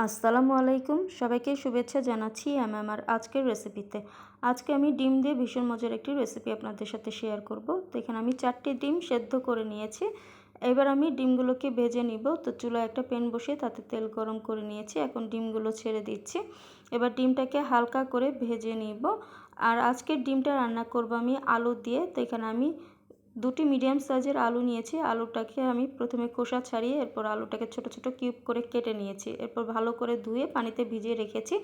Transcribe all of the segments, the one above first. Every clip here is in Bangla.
আসসালামু আলাইকুম। সবাইকে শুভেচ্ছা জানাচ্ছি আমি আমার আজকের রেসিপিতে আজকে আমি ডিম দিয়ে ভীষণ মজার একটি রেসিপি আপনাদের সাথে শেয়ার করব। তো এখানে আমি চারটি ডিম সেদ্ধ করে নিয়েছি। এবার আমি ডিমগুলোকে ভেজে নিব। তো চুলায় একটা প্যান বসিয়ে তাতে তেল গরম করে নিয়েছি। এখন ডিমগুলো ছেড়ে দিচ্ছি। এবার ডিমটাকে হালকা করে ভেজে নিব। আর আজকের ডিমটা রান্না করব আমি আলু দিয়ে। তো এখানে আমি দুটি মিডিয়াম সাইজের আলু নিয়েছি। আলুটাকে আমি প্রথমে খোসা ছাড়িয়ে এরপর আলুটাকে ছোট ছোট কিউব করে কেটে নিয়েছি। এরপর ভালো করে ধুয়ে পানিতে ভিজিয়ে রেখেছি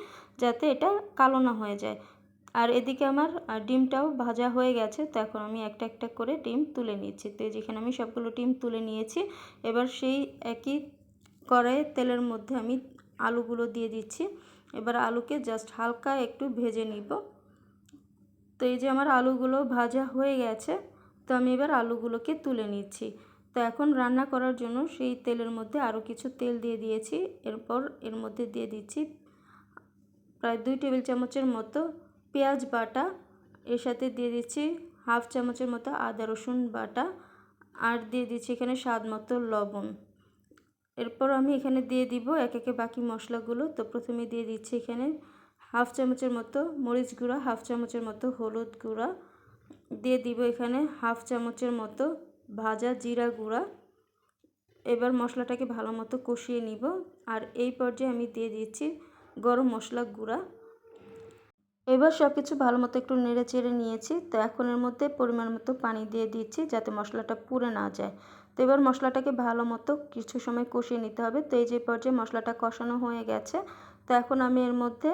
যাতে এটা কালো না হয়ে যায়। আর এদিকে আমার ডিমটাও ভাজা হয়ে গেছে। তো এখন আমি একটা একটা করে ডিম তুলে নিচ্ছি। তো যেখানে আমি সবগুলো ডিম তুলে নিয়েছি, এবার সেই একই করে তেলের মধ্যে আমি আলুগুলো দিয়ে দিচ্ছি। এবার আলুকে জাস্ট হালকা একটু ভেজে নিব। তো এই যে আমার আলুগুলো ভাজা হয়ে গেছে তো আমি এবার আলুগুলোকে তুলে নিচ্ছি। তো এখন রান্না করার জন্য সেই তেলের মধ্যে আরও কিছু তেল দিয়ে দিয়েছি। এরপর এর মধ্যে দিয়ে দিচ্ছি প্রায় দুই টেবিল চামচের মতো পেঁয়াজ বাটা। এর সাথে দিয়ে দিচ্ছি হাফ চামচের মতো আদা রসুন বাটা। আর দিয়ে দিচ্ছি এখানে স্বাদ মতো লবণ। এরপর আমি এখানে দিয়ে দিব এক একে বাকি মশলাগুলো। তো প্রথমে দিয়ে দিচ্ছি এখানে হাফ চামচের মতো মরিচ গুঁড়া, হাফ চামচের মতো হলুদ গুঁড়া। দিয়ে দিব এখানে হাফ চামচের মতো ভাজা জিরা গুঁড়া। এবার মশলাটাকে ভালো মতো কষিয়ে নিব। আর এই পর্যায়ে আমি দিয়ে দিচ্ছি গরম মশলা গুঁড়া। এবার সব কিছু ভালো মতো একটু নেড়ে চেড়ে নিয়েছি। তো এখন এর মধ্যে পরিমাণ মতো পানি দিয়ে দিচ্ছি যাতে মশলাটা পুড়ে না যায়। তো এবার মশলাটাকে ভালো মতো কিছু সময় কষিয়ে নিতে হবে। তো এই যে পর্যায়ে মশলাটা কষানো হয়ে গেছে। তো এখন আমি এর মধ্যে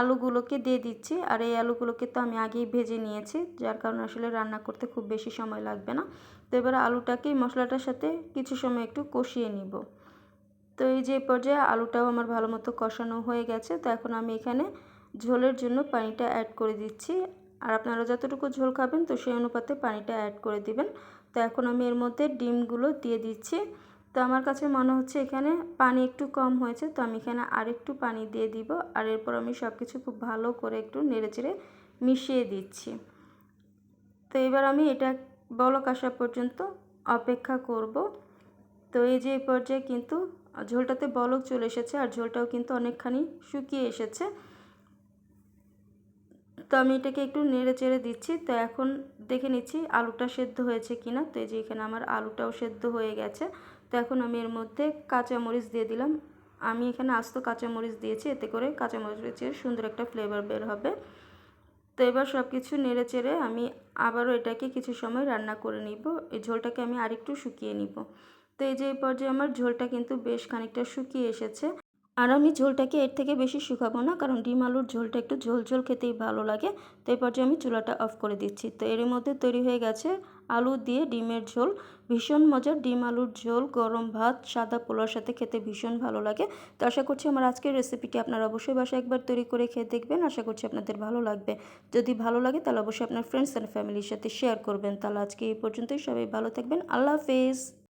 আলুগুলোকে দিয়ে দিচ্ছি। আর এই আলুগুলোকে তো আমি আগেই ভেজে নিয়েছি, যার কারণে আসলে রান্না করতে খুব বেশি সময় লাগবে না। তো এবার আলুটাকে মশলাটার সাথে কিছু সময় একটু কষিয়ে নিব। তো এই যে পর্যায়ে আলুটাও আমার ভালো মতো কষানো হয়ে গেছে, তো এখন আমি এখানে ঝোলের জন্য পানিটা অ্যাড করে দিচ্ছি। আর আপনারা যতটুকু ঝোল খাবেন, তো সেই অনুপাতে পানিটা অ্যাড করে দিবেন। তো এখন আমি এর মধ্যে ডিমগুলো দিয়ে দিচ্ছি। তো আমার কাছে মনে হচ্ছে এখানে পানি একটু কম হয়েছে, তো আমি এখানে আরেকটু পানি দিয়ে দিব। আর এরপর আমি সব কিছু খুব ভালো করে একটু নেড়েচেড়ে মিশিয়ে দিচ্ছি। তো এবার আমি এটা বলক আসা পর্যন্ত অপেক্ষা করব। তো এই যে এই পর্যায়ে কিন্তু ঝোলটাতে বলক চলে এসেছে আর ঝোলটাও কিন্তু অনেকখানি শুকিয়ে এসেছে। তো আমি এটাকে একটু নেড়ে চেড়ে দিচ্ছি। তো এখন দেখে নিচ্ছি আলুটা সেদ্ধ হয়েছে কি না তো এই যে এখানে আমার আলুটাও সেদ্ধ হয়ে গেছে। তো এখন আমি এর মধ্যে কাঁচামরিচ দিয়ে দিলাম। আমি এখানে আস্ত কাঁচামরিচ দিয়েছি, এতে করে কাঁচামরিচের সুন্দর একটা ফ্লেভার বের হবে। তো এবার সব কিছু নেড়ে চেড়ে আমি আবারও এটাকে কিছু সময় রান্না করে নিব। এই ঝোলটাকে আমি আরেকটু শুকিয়ে নিব। তো এই যে এই পর্যায়ে আমার ঝোলটা কিন্তু বেশ খানিকটা শুকিয়ে এসেছে। আর আমি ঝোলটাকে এর থেকে বেশি শুকাবো না, কারণ ডিম আলুর ঝোলটা একটু ঝোল ঝোল খেতেই ভালো লাগে। তো এই পর্যায়ে আমি চুলাটা অফ করে দিচ্ছি। তো এর মধ্যে তৈরি হয়ে গেছে আলু দিয়ে ডিমের ঝোল। ভীষণ মজার ডিম আলুর ঝোল, গরম ভাত, সাদা পোলার সাথে খেতে ভীষণ ভালো লাগে। তো আশা করছি আমার আজকের রেসিপিটি আপনারা অবশ্যই বাসায় একবার তৈরি করে খেয়ে দেখবেন। আশা করছি আপনাদের ভালো লাগবে। যদি ভালো লাগে তাহলে অবশ্যই আপনার ফ্রেন্ডস অ্যান্ড ফ্যামিলির সাথে শেয়ার করবেন। তাহলে আজকে এই পর্যন্তই। সবাই ভালো থাকবেন। আল্লাহ হাফেজ।